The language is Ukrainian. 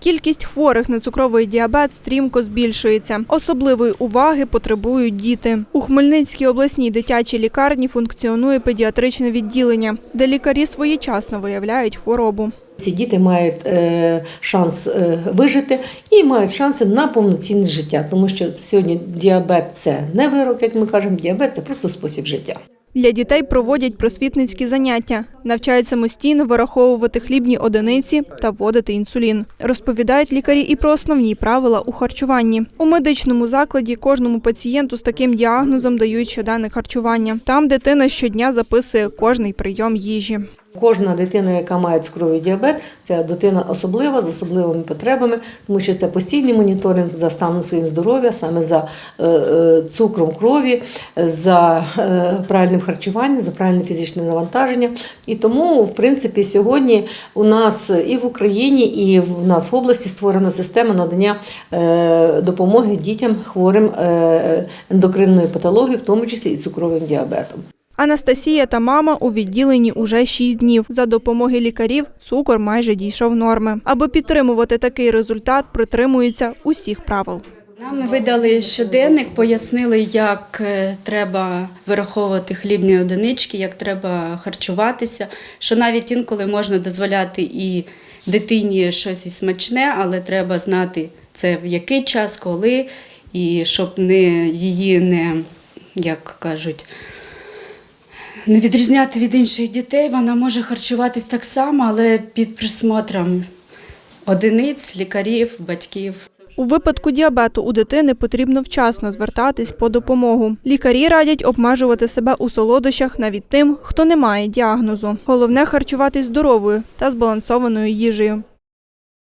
Кількість хворих на цукровий діабет стрімко збільшується. Особливої уваги потребують діти. У Хмельницькій обласній дитячій лікарні функціонує педіатричне відділення, де лікарі своєчасно виявляють хворобу. Ці діти мають е, шанс е, вижити і мають шанси на повноцінне життя, тому що сьогодні діабет це не вирок, як ми кажемо, діабет це просто спосіб життя. Для дітей проводять просвітницькі заняття, навчають самостійно вираховувати хлібні одиниці та вводити інсулін. Розповідають лікарі і про основні правила у харчуванні. У медичному закладі кожному пацієнту з таким діагнозом дають щоденне харчування. Там дитина щодня записує кожний прийом їжі. Кожна дитина, яка має цукровий діабет, це дитина особлива з особливими потребами, тому що це постійний моніторинг за станом своїм здоров'я, саме за е, е, цукром крові, за е, правильним харчуванням, за правильне фізичне навантаження. І тому, в принципі, сьогодні у нас і в Україні, і в нас в області створена система надання допомоги дітям хворим ендокринною патологією, в тому числі і цукровим діабетом. Анастасія та мама у відділенні уже 6 днів. За допомоги лікарів цукор майже дійшов норми. Аби підтримувати такий результат, притримуються усіх правил. Нам видали щоденник, пояснили, як е, треба вираховувати хлібні одинички, як треба харчуватися, що навіть інколи можна дозволяти і дитині щось і смачне, але треба знати це в який час, коли, і щоб не її не, як кажуть, не відрізняти від інших дітей, вона може харчуватись так само, але під присмотром одиниць, лікарів, батьків. У випадку діабету у дитини потрібно вчасно звертатись по допомогу. Лікарі радять обмежувати себе у солодощах навіть тим, хто не має діагнозу. Головне харчуватись здоровою та збалансованою їжею.